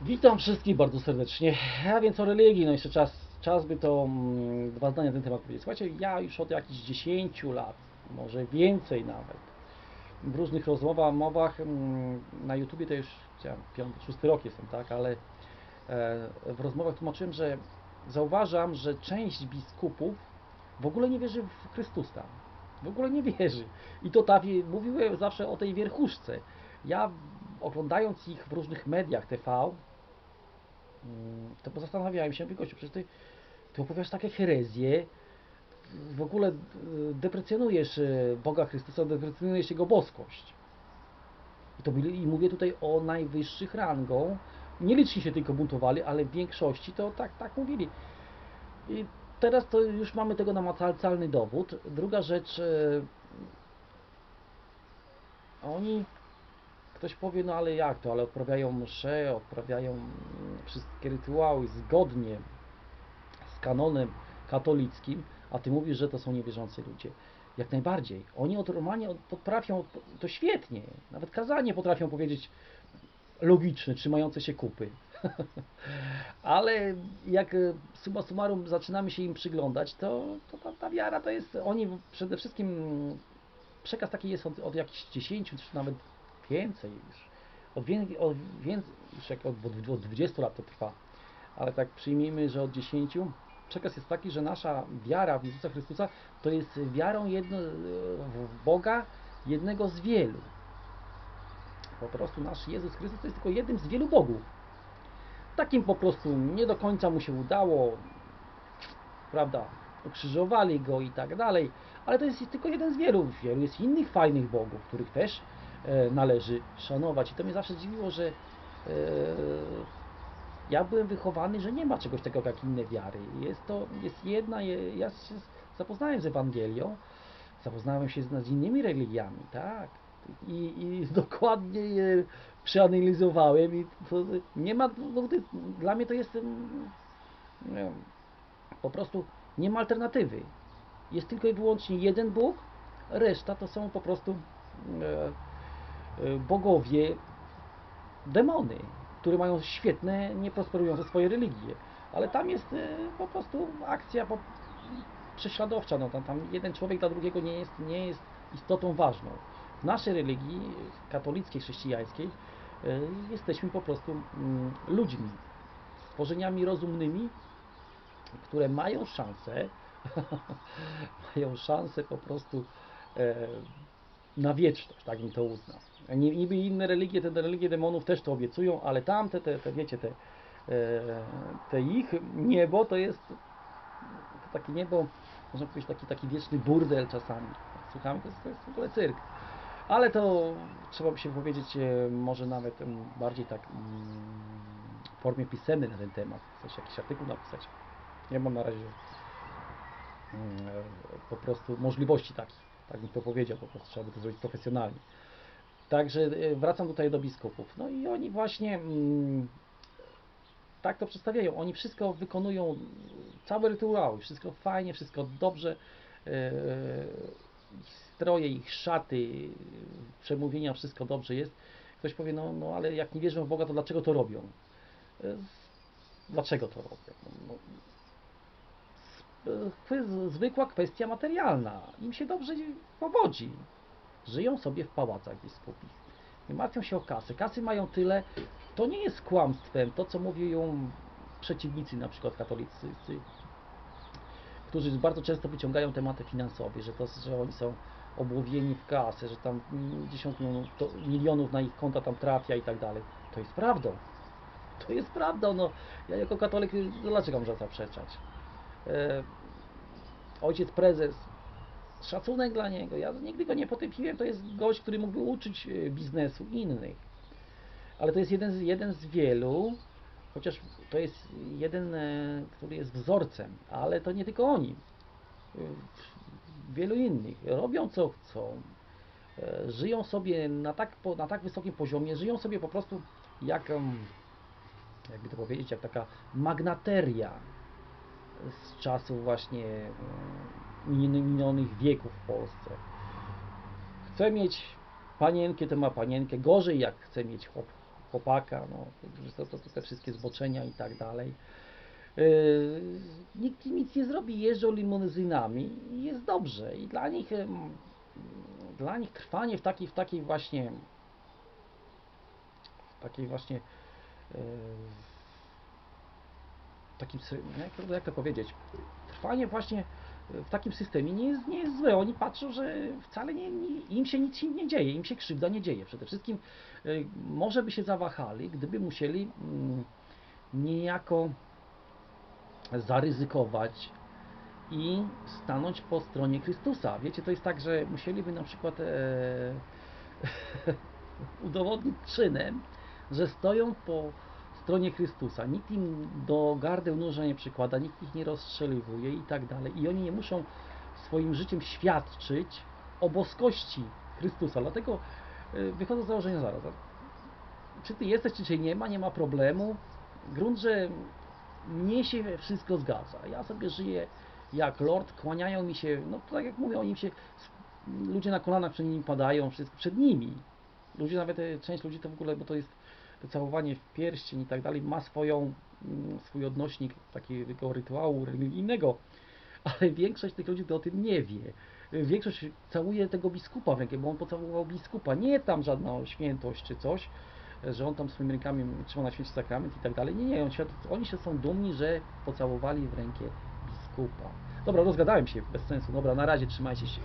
Witam wszystkich bardzo serdecznie. A więc o religii, no jeszcze czas, czas by to mm, dwa zdania na ten temat powiedzieć. Słuchajcie, ja już od jakichś 10 lat, może więcej nawet, w różnych rozmowach, mowach mm, na YouTubie to już chciałem, piąty, szósty rok jestem, tak, ale e, w rozmowach tłumaczyłem, że zauważam, że część biskupów w ogóle nie wierzy w Chrystusa. W ogóle nie wierzy. I to tak, mówiłem zawsze o tej wierchuszce. Ja oglądając ich w różnych mediach TV, to zastanawiałem się, gościu, przecież ty, ty opowiadasz takie herezje, w ogóle y, deprecjonujesz y, Boga Chrystusa, deprecjonujesz Jego boskość. I, to byli, I mówię tutaj o najwyższych rangą. Nie liczni się tylko buntowali, ale w większości to tak, tak mówili. I teraz to już mamy tego namacalny dowód. Druga rzecz, y, oni Ktoś powie, no ale jak to, ale odprawiają msze, odprawiają mm, wszystkie rytuały zgodnie z kanonem katolickim, a ty mówisz, że to są niewierzący ludzie. Jak najbardziej. Oni od Romanie potrafią, to świetnie, nawet kazanie potrafią powiedzieć logiczne, trzymające się kupy. Ale jak e, summa summarum zaczynamy się im przyglądać, to, to ta, ta wiara to jest, oni przede wszystkim, przekaz taki jest od, od jakichś 10 czy nawet więcej już. Od, wię, od, więcej, już jak od, od 20 lat to trwa, ale tak przyjmijmy, że od 10 przekaz jest taki, że nasza wiara w Jezusa Chrystusa to jest wiarą jedno, w Boga jednego z wielu. Po prostu nasz Jezus Chrystus to jest tylko jednym z wielu bogów. Takim po prostu nie do końca mu się udało, prawda, ukrzyżowali go i tak dalej, ale to jest tylko jeden z wielu. Wielu jest innych fajnych bogów, których też należy szanować. I to mnie zawsze dziwiło, że e, ja byłem wychowany, że nie ma czegoś takiego jak inne wiary. Jest to, jest jedna, ja się zapoznałem z Ewangelią, zapoznałem się z, z innymi religiami, tak. I, i dokładnie je przeanalizowałem i to, nie ma, no, dla mnie to jest nie, po prostu nie ma alternatywy. Jest tylko i wyłącznie jeden Bóg, reszta to są po prostu e, bogowie, demony, które mają świetne, nieprosperujące swoje religie. Ale tam jest y, po prostu akcja prześladowcza. No, tam, tam jeden człowiek dla drugiego nie jest, nie jest istotą ważną. W naszej religii katolickiej, chrześcijańskiej y, jesteśmy po prostu mm, ludźmi, stworzeniami rozumnymi, które mają szansę, mają szansę po prostu e, na wieczność, tak mi to uznał. Niby inne religie, te religie demonów też to obiecują, ale tamte, te, te wiecie, te, e, te ich niebo to jest to takie niebo, można powiedzieć, taki, taki wieczny burdel czasami. Słuchamy, to jest, to jest w ogóle cyrk. Ale to trzeba by się powiedzieć e, może nawet bardziej tak w formie pisemnej na ten temat. Coś, jakiś artykuł napisać. Nie mam na razie e, po prostu możliwości takich. Tak bym to powiedział, po prostu trzeba by to zrobić profesjonalnie. Także e, wracam tutaj do biskupów. No i oni właśnie mm, tak to przedstawiają. Oni wszystko wykonują, całe rytuały, wszystko fajnie, wszystko dobrze. E, stroje, ich szaty, przemówienia, wszystko dobrze jest. Ktoś powie, no, no ale jak nie wierzą w Boga, to dlaczego to robią? E, dlaczego to robią? No, zwykła kwestia materialna. Im się dobrze powodzi. Żyją sobie w pałacach biskupich. Nie martwią się o kasę. Kasy mają tyle. To nie jest kłamstwem. To, co mówią przeciwnicy, na przykład katolicy, którzy bardzo często wyciągają tematy finansowe, że, to, że oni są obłowieni w kasę, że tam 10 milionów, milionów na ich konta tam trafia i tak dalej. To jest prawdą. To jest prawda. No, ja jako katolik, dlaczego mam zaprzeczać? E, ojciec prezes, szacunek dla niego. Ja nigdy go nie potępiłem. To jest gość, który mógłby uczyć e, biznesu innych. Ale to jest jeden z, jeden z wielu, chociaż to jest jeden, e, który jest wzorcem, ale to nie tylko oni. Wielu innych robią co chcą, żyją sobie na tak, na tak wysokim poziomie, żyją sobie po prostu jak, jakby to powiedzieć, jak taka magnateria z czasów właśnie minionych wieków w Polsce. Chce mieć panienkę, to ma panienkę. Gorzej jak chce mieć chłop, chłopaka, no, to, to, to te wszystkie zboczenia i tak dalej. Yy, nikt im nic nie zrobi, jeżdżą limuzynami i jest dobrze. I dla nich, em, dla nich trwanie w takiej, w takiej właśnie w takiej właśnie yy, takim, jak, to- powiedzieć, trwanie właśnie w takim systemie nie jest, nie jest złe. Oni patrzą, że wcale nie, nie, im się nic nie dzieje, im się krzywda nie dzieje. Przede wszystkim y, może by się zawahali, gdyby musieli mm, niejako zaryzykować i stanąć po stronie Chrystusa. Wiecie, to jest tak, że musieliby na przykład e, udowodnić czynem, że stoją po stronie Chrystusa. Nikt im do gardeł nóża nie przykłada, nikt ich nie rozstrzeliwuje i tak dalej. I oni nie muszą swoim życiem świadczyć o boskości Chrystusa. Dlatego y, wychodzę z założenia zaraz. Czy ty jesteś, czy cię nie ma, nie ma problemu. Grunt, że mnie się wszystko zgadza. Ja sobie żyję jak lord, kłaniają mi się, no tak jak mówią, oni się, ludzie na kolanach przed nimi padają, wszystko przed nimi. Ludzie nawet, e, część ludzi to w ogóle, bo to jest całowanie w pierścień i tak dalej, ma swoją, mm, swój odnośnik takiego rytuału religijnego, ale większość tych ludzi o tym nie wie. Większość całuje tego biskupa w rękę, bo on pocałował biskupa, nie tam żadna świętość czy coś, że on tam swoimi rękami trzyma na święcie sakrament i tak dalej. Nie, nie, on się, oni się są dumni, że pocałowali w rękę biskupa. Dobra, rozgadałem się bez sensu. Dobra, na razie trzymajcie się.